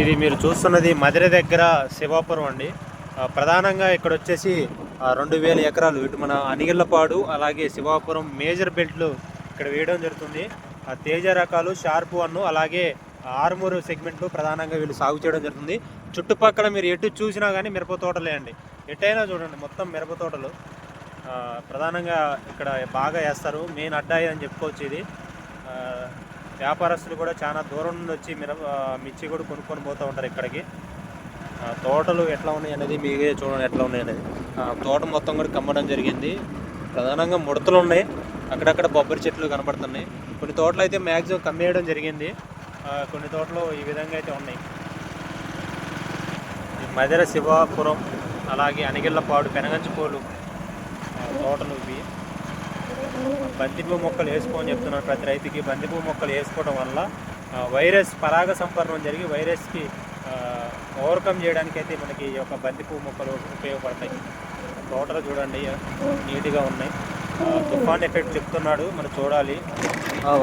ఇది మీరు చూస్తున్నది మధుర దగ్గర శివాపురం అండి. ప్రధానంగా ఇక్కడ వచ్చేసి రెండు వేల ఎకరాలు ఇటు మన అనిగిళ్ళపాడు అలాగే శివాపురం మేజర్ బెల్ట్లు ఇక్కడ వేయడం జరుగుతుంది. ఆ తేజ రకాలు షార్ప్ వన్ అలాగే ఆరుమూరు సెగ్మెంట్లు ప్రధానంగా వీళ్ళు సాగు చేయడం జరుగుతుంది. చుట్టుపక్కల మీరు ఎటు చూసినా కానీ మిరప తోటలే అండి. ఎటైనా చూడండి మొత్తం మిరప తోటలు. ప్రధానంగా ఇక్కడ బాగా వేస్తారు. మెయిన్ అడ్డాయి అని చెప్పుకోవచ్చు ఇది. వ్యాపారస్తులు కూడా చాలా దూరం నుండి వచ్చి మిరప మిర్చి కూడా కొనుక్కొని పోతూ ఉంటారు ఇక్కడికి. తోటలు ఎట్లా ఉన్నాయి అనేది మీరే చూడండి ఎట్లా ఉన్నాయి అనేది. తోట మొత్తం కూడా కమ్మడం జరిగింది. ప్రధానంగా ముడతలు ఉన్నాయి. అక్కడక్కడ బొబ్బరి చెట్లు కనబడుతున్నాయి. కొన్ని తోటలు అయితే మ్యాక్సిమం కమ్మేయడం జరిగింది. కొన్ని తోటలు ఈ విధంగా అయితే ఉన్నాయి. మధుర శివాపురం అలాగే అనిగిళ్ళపాడు పెనగంచిపోలు ఆ, తోటలు ఇవి. బంతిపూ మొక్కలు వేసుకోమని చెప్తున్నారు ప్రతి రైతుకి. బంతిపూ మొక్కలు వేసుకోవడం వల్ల వైరస్ పరాగ సంపర్ణం జరిగి వైరస్కి ఓవర్కమ్ చేయడానికి అయితే మనకి ఈ యొక్క బంతిపూ మొక్కలు ఉపయోగపడతాయి. తోటలు చూడండి నీట్గా ఉన్నాయి. తుఫాన్ ఎఫెక్ట్ చెప్తున్నాడు మనం చూడాలి.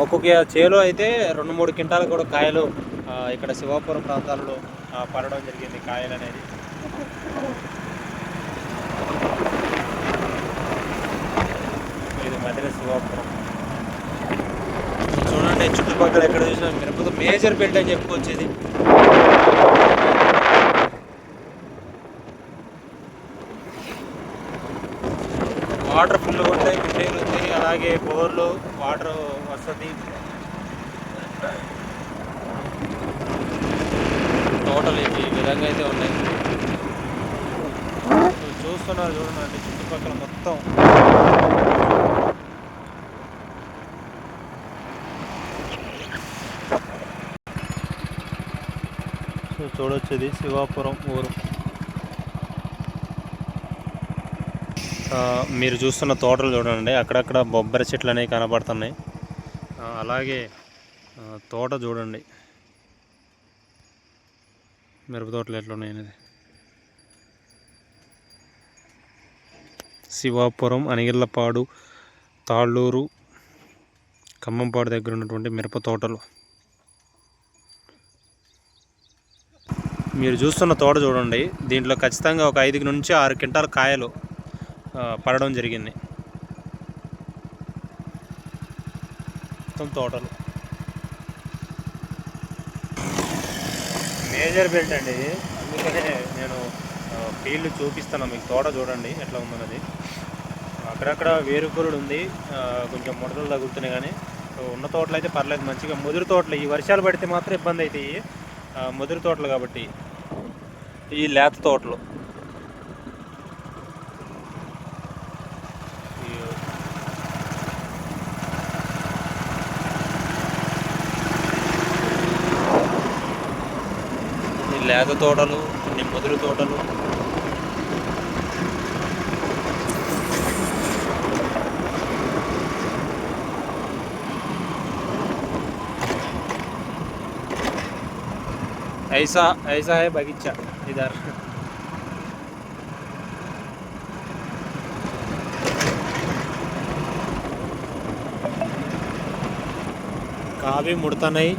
ఒక్కొక్క చేలో అయితే రెండు మూడు క్వింటాలు కూడా కాయలు ఇక్కడ శివాపురం ప్రాంతాలలో పడడం జరిగింది కాయలు అనేది అడ్రస్ శివాపురం. చూడండి చుట్టుపక్కల ఎక్కడ చూసినా మిరపతో మేజర్ బెల్ట్ అని చెప్పుకోవచ్చు ఇది వాటర్ ఫుల్ ఉంటాయి బిల్డింగ్లు ఉంటాయి అలాగే బోర్లు వాటర్ వస్తుంది తోటలు ఇవి ఈ విధంగా అయితే ఉన్నాయి. చూస్తున్నారు చూడండి చుట్టుపక్కల మొత్తం. చూడొచ్చు ఇది శివాపురం ఊరు. ఆ, మీరు చూస్తున్న తోటలు చూడండి అక్కడక్కడ బొబ్బరి చెట్లు అనేవి కనబడుతున్నాయి. అలాగే తోట చూడండి. మిరప తోటలు ఎట్లున్నాయి అనేది శివాపురం అనిగిళ్ళపాడు తాళ్ళూరు ఖమ్మంపాడు దగ్గర ఉన్నటువంటి మిరప తోటలు. మీరు చూస్తున్న తోట చూడండి. దీంట్లో ఖచ్చితంగా ఒక ఐదు నుంచి ఆరు క్వింటాల కాయలు పడడం జరిగింది. మొత్తం తోటలు. మేజర్ బెల్ట్ అండి. అందుకనే నేను ఫీల్డ్ చూపిస్తాను మీకు తోట చూడండి ఎట్లా ఉందన్నది. అక్కడక్కడ వేరుకూరుడు ఉంది కొంచెం ముడతలు తగులుతున్నాయి కానీ ఉన్న తోటలు అయితే పర్లేదు. మంచిగా ముదురు తోటలు. ఈ వర్షాలు పడితే మాత్రం ఇబ్బంది అవుతాయి. ముదిరి తోటలు కాబట్టి ఈ లేత తోటలు. ఈ ఈ లేత తోటలు కొన్ని ముదురు తోటలు ऐसा ऐसा है बगीचा, इधर। कहा भी मुड़ता नहीं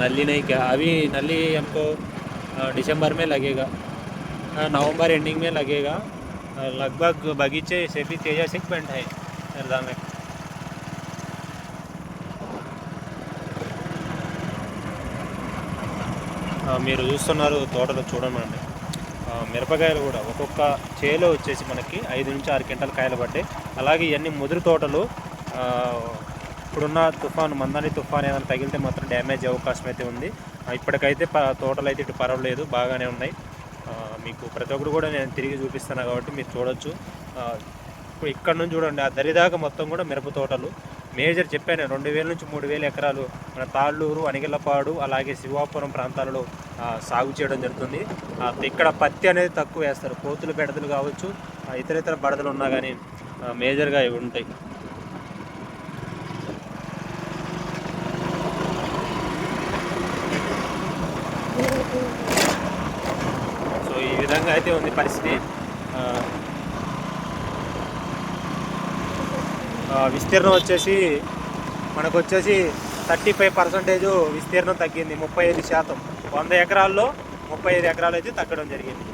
नली नहीं क्या? अभी नली हमको दिसंबर में लगेगा। नवंबर एंडिंग में लगेगा। लगभग बगीचे से भी तेजा सेगमेंट है निर्दा में। మీరు చూస్తున్నారు తోటలో చూడమండి. మిరపకాయలు కూడా ఒక్కొక్క చేలో వచ్చేసి మనకి ఐదు నుంచి ఆరు క్వింటాల కాయలు పడ్డాయి. అలాగే ఇవన్నీ ముదురు తోటలు ఇప్పుడున్న తుఫాను మందాని తుఫాన్ ఏదైనా తగిలితే మాత్రం డ్యామేజ్ అయ్యే అవకాశం అయితే ఉంది. ఇప్పటికైతే తోటలు అయితే ఇటు పర్వాలేదు బాగానే ఉన్నాయి. మీకు ప్రతి ఒక్కరు కూడా నేను తిరిగి చూపిస్తాను కాబట్టి మీరు చూడొచ్చు. ఇప్పుడు ఇక్కడ నుంచి చూడండి ఆ దరిదాకా మొత్తం కూడా మిరప తోటలు. మేజర్ చెప్పాను రెండు వేల నుంచి మూడు వేల ఎకరాలు మన తాళ్ళూరు అనిగలపాడు అలాగే శివాపురం ప్రాంతాలలో సాగు చేయడం జరుగుతుంది. ఇక్కడ పత్తి అనేది తక్కువ వేస్తారు. కోతులు బెడదలు కావచ్చు ఇతర ఇతర బడదలు ఉన్నా కానీ మేజర్గా ఇవి ఉంటాయి. సో ఈ విధంగా అయితే ఉంది పరిస్థితి ఆ, ఆ, విస్తీర్ణం వచ్చేసి మనకు వచ్చేసి థర్టీ ఫైవ్ పర్సెంటేజ్ విస్తీర్ణం తగ్గింది ముప్పై ఐదు శాతం. వంద ఎకరాల్లో ముప్పై ఐదు ఎకరాలు అయితే తగ్గడం జరిగింది.